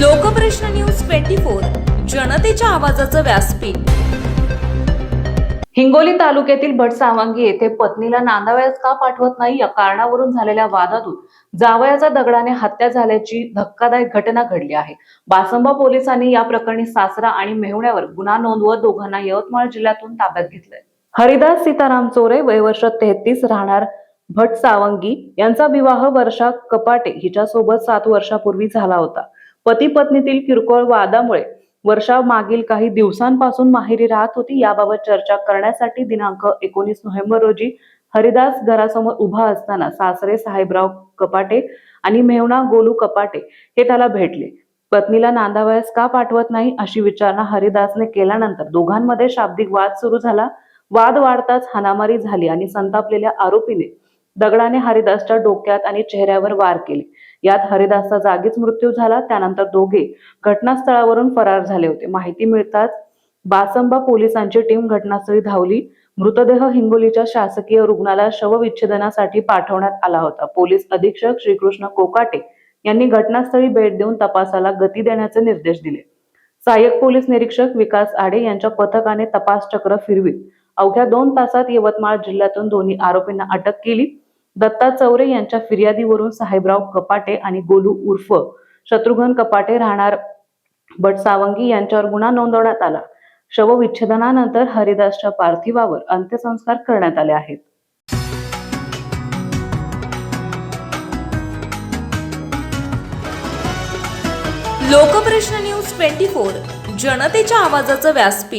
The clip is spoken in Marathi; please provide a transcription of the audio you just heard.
लोकप्रश्न न्यूज ट्वेंटी फोर जनतेच्या आवाजाचं व्यासपीठ. हिंगोली तालुक्यातील भटसावंगी येथे पत्नीला नांदावयास का पाठवत नाही या कारणावरून झालेल्या वादातून जावयाचा दगडाने हत्या झाल्याची धक्कादायक घटना घडली आहे. बासंबा पोलिसांनी या प्रकरणी सासरा आणि मेहुण्यावर गुन्हा नोंदवत दोघांना यवतमाळ जिल्ह्यातून ताब्यात घेतलंय. हरिदास सीताराम चोरे वयवर्ष तेहतीस राहणार भट सावंगी यांचा विवाह वर्षा कपाटे हिच्यासोबत सात वर्षापूर्वी झाला होता. पती पत्नीतील किरकोळ वादामुळे वर्षा मागील काही दिवसांपासून माहेरी राहत होती. याबाबत चर्चा करण्यासाठी दिनांक एकोणीस नोव्हेंबर रोजी हरिदास घरासमोर उभा असताना सासरे साहेबराव कपाटे आणि मेहणा गोलू कपाटे हे त्याला भेटले. पत्नीला नांदावयास का पाठवत नाही अशी विचारणा हरिदासने केल्यानंतर दोघांमध्ये शाब्दिक वाद सुरू झाला. वाद वाढताच हानामारी झाली आणि संतापलेल्या आरोपीने दगडाने हरिदासच्या डोक्यात आणि चेहऱ्यावर वार केले. यात हरिदासचा जागीच मृत्यू झाला त्यानंतर दोघे घटनास्थळावरून फरार झाले होते. माहिती मिळताच बासंबा पोलिसांची टीम घटनास्थळी धावली. मृतदेह हिंगोलीच्या शासकीय रुग्णालयात शवविच्छेदनासाठी पाठवण्यात आला होता. पोलीस अधीक्षक श्रीकृष्ण कोकाटे यांनी घटनास्थळी भेट देऊन तपासाला गती देण्याचे निर्देश दिले. सहाय्यक पोलीस निरीक्षक विकास आडे यांच्या पथकाने तपास चक्र फिरवीत. अवघ्या दोन तासात यवतमाळ जिल्ह्यातून दोन्ही आरोपींना अटक केली. दत्ता चौरे यांच्या फिर्यादीवरून साहेबराव कपाटे आणि गोलू उर्फ शत्रुघ्न कपाटे राहणार. बटसावंगी यांच्यावर गुन्हा नोंदवण्यात आला. शवविच्छेदनानंतर हरिदासच्या पार्थिवावर अंत्यसंस्कार करण्यात आले आहेत. लोकप्रश्न न्यूज ट्वेंटी फोर जनतेच्या आवाजाचं व्यासपीठ.